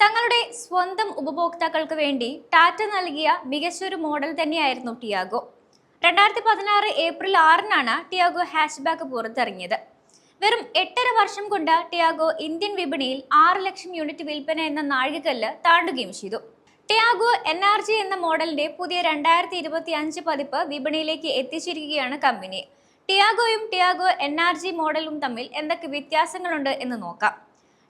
തങ്ങളുടെ സ്വന്തം ഉപഭോക്താക്കൾക്ക് വേണ്ടി ടാറ്റ നൽകിയ മികച്ചൊരു മോഡൽ തന്നെയായിരുന്നു ടിയാഗോ. രണ്ടായിരത്തി പതിനാറ് ഏപ്രിൽ ആറിനാണ് ടിയാഗോ ഹാഷ്ബാക്ക് പുറത്തിറങ്ങിയത്. വെറും എട്ടര വർഷം കൊണ്ട് ടിയാഗോ ഇന്ത്യൻ വിപണിയിൽ ആറ് ലക്ഷം യൂണിറ്റ് വിൽപ്പന എന്ന നാഴികക്കല്ല് താണ്ടുകയും ചെയ്തു. ടിയാഗോ എൻ ആർ ജി എന്ന മോഡലിന്റെ പുതിയ രണ്ടായിരത്തി ഇരുപത്തി അഞ്ച് പതിപ്പ് വിപണിയിലേക്ക് എത്തിച്ചിരിക്കുകയാണ് കമ്പനി. ടിയാഗോയും ടിയാഗോ എൻ ആർ ജി മോഡലും തമ്മിൽ എന്തൊക്കെ വ്യത്യാസങ്ങളുണ്ട് എന്ന് നോക്കാം.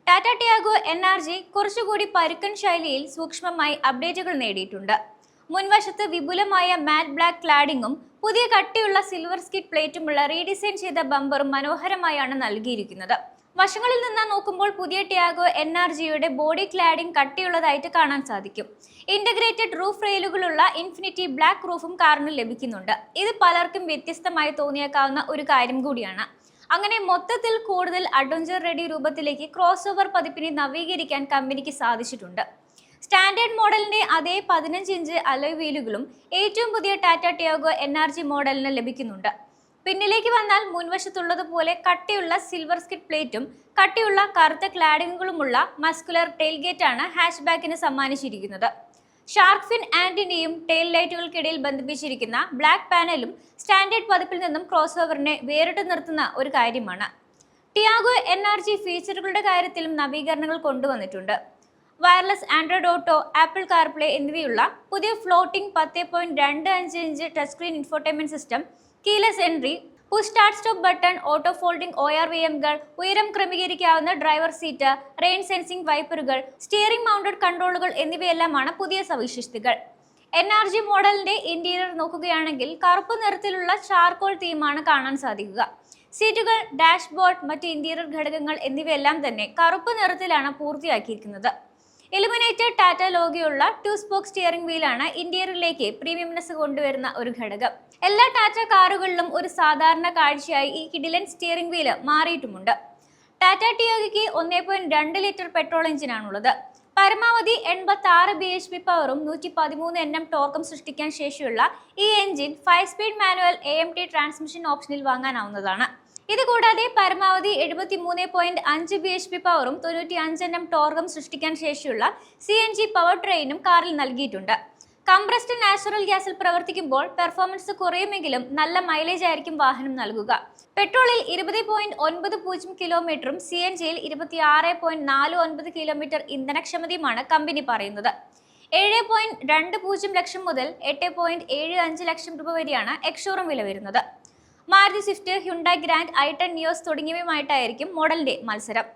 Tata Tiago N R G കുറച്ചുകൂടി പരുക്കൻ ശൈലിയിൽ സൂക്ഷ്മമായി അപ്ഡേറ്റുകൾ നേടിയിട്ടുണ്ട്. മുൻവശത്ത് വിപുലമായ മാറ്റ് ബ്ലാക്ക് ക്ലാഡിങ്ങും പുതിയ കട്ടിയുള്ള സിൽവർ സ്കിറ്റ് പ്ലേറ്റുമുള്ള റീഡിസൈൻ ചെയ്ത ബമ്പറും മനോഹരമായാണ് നൽകിയിരിക്കുന്നത്. വശങ്ങളിൽ നിന്ന് നോക്കുമ്പോൾ പുതിയ ടിയാഗോ എൻ ആർ ജിയുടെ ബോഡി ക്ലാഡിംഗ് കട്ടിയുള്ളതായിട്ട് കാണാൻ സാധിക്കും. ഇന്റഗ്രേറ്റഡ് റൂഫ് റെയിലുകളുള്ള ഇൻഫിനിറ്റി ബ്ലാക്ക് റൂഫും കാറിന് ലഭിക്കുന്നുണ്ട്. ഇത് പലർക്കും വ്യത്യസ്തമായി തോന്നിയേക്കാവുന്ന ഒരു കാര്യം കൂടിയാണ്. അങ്ങനെ മൊത്തത്തിൽ കൂടുതൽ അഡ്വഞ്ചർ റെഡി രൂപത്തിലേക്ക് ക്രോസ് ഓവർ പതിപ്പിനെ നവീകരിക്കാൻ കമ്പനിക്ക് സാധിച്ചിട്ടുണ്ട്. സ്റ്റാൻഡേർഡ് മോഡലിന്റെ അതേ പതിനഞ്ച് ഇഞ്ച് അലോയ് വീലുകളും ഏറ്റവും പുതിയ Tata Tiago N R G മോഡലിന് ലഭിക്കുന്നുണ്ട്. പിന്നിലേക്ക് വന്നാൽ മുൻവശത്തുള്ളതുപോലെ കട്ടിയുള്ള സിൽവർ സ്കിറ്റ് പ്ലേറ്റും കട്ടിയുള്ള കറുത്ത ക്ലാഡിങ്ങുകളുമുള്ള മസ്കുലർ ടെയിൽഗേറ്റാണ് ഹാഷ്ബാക്കിന് ഹാഷ് ബാക്കിന് സമ്മാനിച്ചിരിക്കുന്നത്. ഷാർക്ക് ഫിൻ ആന്റിനെയും ടെയിൽ ലൈറ്റുകൾക്കിടയിൽ ബന്ധിപ്പിച്ചിരിക്കുന്ന ബ്ലാക്ക് പാനലും സ്റ്റാൻഡേർഡ് പതിപ്പിൽ നിന്നും ക്രോസ് ഓവറിനെ വേറിട്ട് നിർത്തുന്ന ഒരു കാര്യമാണ്. ടിയാഗോ എൻ ആർ ജി ഫീച്ചറുകളുടെ കാര്യത്തിലും നവീകരണങ്ങൾ കൊണ്ടുവന്നിട്ടുണ്ട്. Wireless Android Auto Apple CarPlay എന്നിവയുള്ള പുതിയ ഫ്ലോട്ടിംഗ് പത്ത് പോയിന്റ് രണ്ട് അഞ്ച് inch touch screen infotainment system keyless entry push start stop button auto folding O R V എംകൾ ഉയരം ക്രമീകരിക്കാവുന്ന ഡ്രൈവർ സീറ്റ് റെയിൻ സെൻസിംഗ് വൈപ്പറുകൾ സ്റ്റിയറിംഗ് മൗണ്ടഡ് കൺട്രോളുകൾ എന്നിവയെല്ലാമാണ് പുതിയ സവിശേഷതകൾ. എൻ ആർ ജി മോഡലിന്റെ ഇന്റീരിയർ നോക്കുകയാണെങ്കിൽ കറുപ്പ് നിറത്തിലുള്ള ചാർക്കോൾ തീമാണ് കാണാൻ സാധിക്കുക. സീറ്റുകൾ ഡാഷ്ബോർഡ് മറ്റ് ഇന്റീരിയർ ഘടകങ്ങൾ എന്നിവയെല്ലാം തന്നെ കറുപ്പ് നിറത്തിലാണ് പൂർത്തിയാക്കിയിരിക്കുന്നത്. ഇലുമിനേറ്റഡ് ടാറ്റ ലോഗിയുള്ള ടു സ്പോക്ക് സ്റ്റിയറിംഗ് വീലാണ് ഇന്റീരിയറിലേക്ക് പ്രീമിയംനെസ് കൊണ്ടുവരുന്ന ഒരു ഘടകം. എല്ലാ ടാറ്റ കാറുകളിലും ഒരു സാധാരണ കാഴ്ചയായി ഈ കിഡിലൻ സ്റ്റിയറിംഗ് വീൽ മാറിയിട്ടുമുണ്ട്. ടാറ്റ ടിയോഗിക്ക് ഒന്നേ പോയിന്റ് രണ്ട് ലിറ്റർ പെട്രോൾ എഞ്ചിനാണുള്ളത് പരമാവധി എൺപത്തി ആറ് ബി എച്ച് പി പവറും നൂറ്റി പതിമൂന്ന് എൻ എം ടോർക്കും സൃഷ്ടിക്കാൻ ശേഷിയുള്ള ഈ engine five speed manual A M T transmission ഓപ്ഷനിൽ വാങ്ങാനാവുന്നതാണ്. ഇത് കൂടാതെ പരമാവധി എഴുപത്തി മൂന്ന് പോയിന്റ് അഞ്ച് ബി എച്ച് പി പവറും തൊണ്ണൂറ്റി അഞ്ച് എൻ എം ടോർക്കും സൃഷ്ടിക്കാൻ ശേഷിയുള്ള സി എൻ ജി പവർ ട്രെയിനും കാറിൽ നൽകിയിട്ടുണ്ട്. കംപ്രസ്ഡ് നാച്ചുറൽ ഗ്യാസിൽ പ്രവർത്തിക്കുമ്പോൾ പെർഫോമൻസ് കുറയുമെങ്കിലും നല്ല മൈലേജ് ആയിരിക്കും വാഹനം നൽകുക. പെട്രോളിൽ ഇരുപത് പോയിന്റ് ഒൻപത് പൂജ്യം കിലോമീറ്ററും സി എൻ ജിയിൽ ഇരുപത്തി ആറ് പോയിന്റ് നാല് ഒൻപത് കിലോമീറ്റർ ഇന്ധനക്ഷമതയുമാണ് കമ്പനി പറയുന്നത്. ഏഴ് പോയിന്റ് രണ്ട് പൂജ്യം ലക്ഷം മുതൽ എട്ട് പോയിന്റ് ഏഴ് അഞ്ച് ലക്ഷം രൂപ വരെയാണ് എക്സോറും വില വരുന്നത്. Maruti Swift Hyundai Grand I ten Nios തുടങ്ങിയവയുമായിട്ടായിരിക്കും മോഡലിന്റെ മത്സരം.